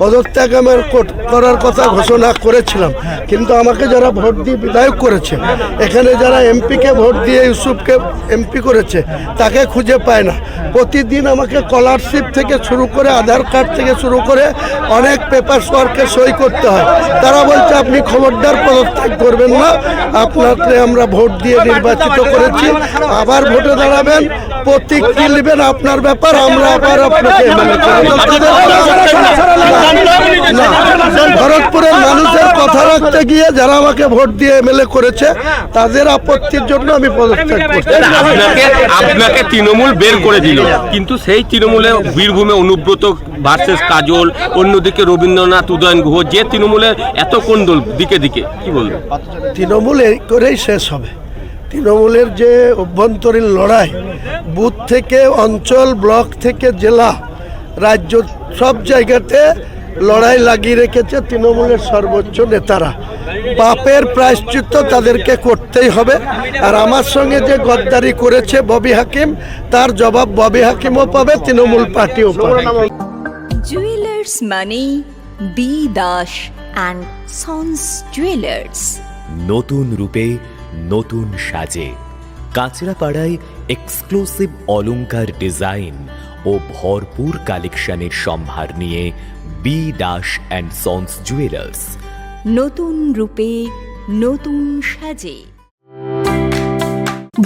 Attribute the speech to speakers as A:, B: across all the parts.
A: পদত্যাগ আমার করার কথা ঘোষণা করেছিলাম। কিন্তু আমাকে যারা ভোট দিয়ে বিধায়ক করেছে, এখানে যারা এমপিকে ভোট দিয়ে ইউসুফকে এমপি করেছে, তাকে খুঁজে পায় না। প্রতিদিন আমাকে স্কলারশিপ থেকে শুরু করে আধার কার্ড থেকে শুরু করে অনেক পেপার ওয়ার্কে সই করতে হয়। তারা বলছে, আপনি খবরদার পদত্যাগ করবেন না। আপনাকে আমরা ভোট দিয়ে নির্বাচিত করেছি। আবার ভোটে দাঁড়াবেন, প্রতীক কি নেবেন আপনার ব্যাপার, আমরা আবার আপনাকে ভরতপুরের মানুষের কথা রাখতে গিয়ে যারা আমাকে ভোট দিয়ে এমএলএ করেছে তাদের আপত্তির জন্য আমি পদত্যাগ করছি
B: আপনাকে আপনাকে তৃণমূল বের করে দিল কিন্তু সেই তৃণমূলে বীরভূমে অনুব্রত ভার্সেস কাজল অন্যদিকে রবীন্দ্রনাথ উদয়ন গুহ যে তৃণমূলের এত কোন্দল দিকে দিকে কি বলবেন
A: তৃণমূল এই করেই শেষ হবে তৃণমূলের যে অভ্যন্তরীণ লড়াই বুথ থেকে অঞ্চল ব্লক থেকে জেলা রাজ্য সব জায়গাতে লড়াই লাগিয়ে রেখেছে তৃণমূলের সর্বোচ্চ নেতারা। পাপের প্রায়শ্চিত্ত তাদেরকে করতেই হবে। আর আমার সঙ্গে যে গদ্দারি করেছে ববি হাকিম তার জবাব ববি হাকিমও পাবে তৃণমূল পার্টিও পাবে।
C: জুয়েলার্স মানে B Das and sons jewellers
D: নতুন রূপে নতুন সাজে। কাঁচরাপাড়ায় এক্সক্লুসিভ অলংকার ডিজাইন ও ভরপুর কালেকশনের সম্ভার নিয়ে B Das and sons jewellers
C: নতুন রূপে নতুন সাজে।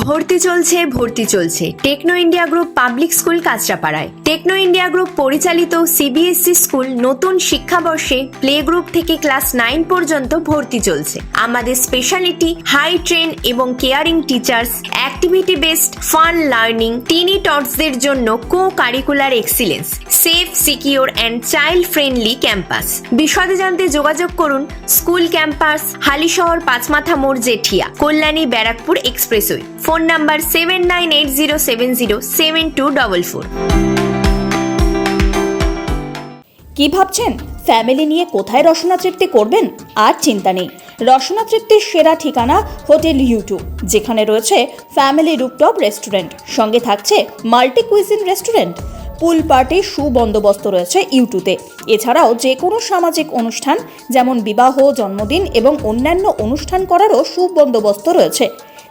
E: ভর্তি চলছে ভর্তি চলছে। Techno India group public school কাঁচরাপাড়ায়। Techno India group পরিচালিত সিবিএসই স্কুল নতুন শিক্ষাবর্ষে প্লে গ্রুপ থেকে ক্লাস নাইন পর্যন্ত ভর্তি চলছে। আমাদের স্পেশালিটি হাই ট্রেন এবং caring teachers activity based fun learning, tiny টটসদের জন্য co curricular excellence, safe, secure and child friendly campus. বিশদে জানতে যোগাযোগ করুন স্কুল ক্যাম্পাস, হালিশহর পাঁচমাথা মোড় Jethia, Kalyani Barrackpore expressway. Phone number seven nine eight zero seven zero seven two double four.
F: কি ভাবছেন? Family নিয়ে কোথায় রসনা তৃপ্তি করবেন? আর চিন্তা নেই। রসনা তৃপ্তির সেরা ঠিকানা হোটেল ইউটু, যেখানে রয়েছে ফ্যামিলি রুপটপ রেস্টুরেন্ট, সঙ্গে থাকছে মাল্টি কুইজিন রেস্টুরেন্ট। পুল পার্টির সুবন্দোবস্ত রয়েছে ইউটুতে। এছাড়াও যে কোনো সামাজিক অনুষ্ঠান, যেমন বিবাহ, জন্মদিন এবং অন্যান্য অনুষ্ঠান করারও সুবন্দোবস্ত রয়েছে।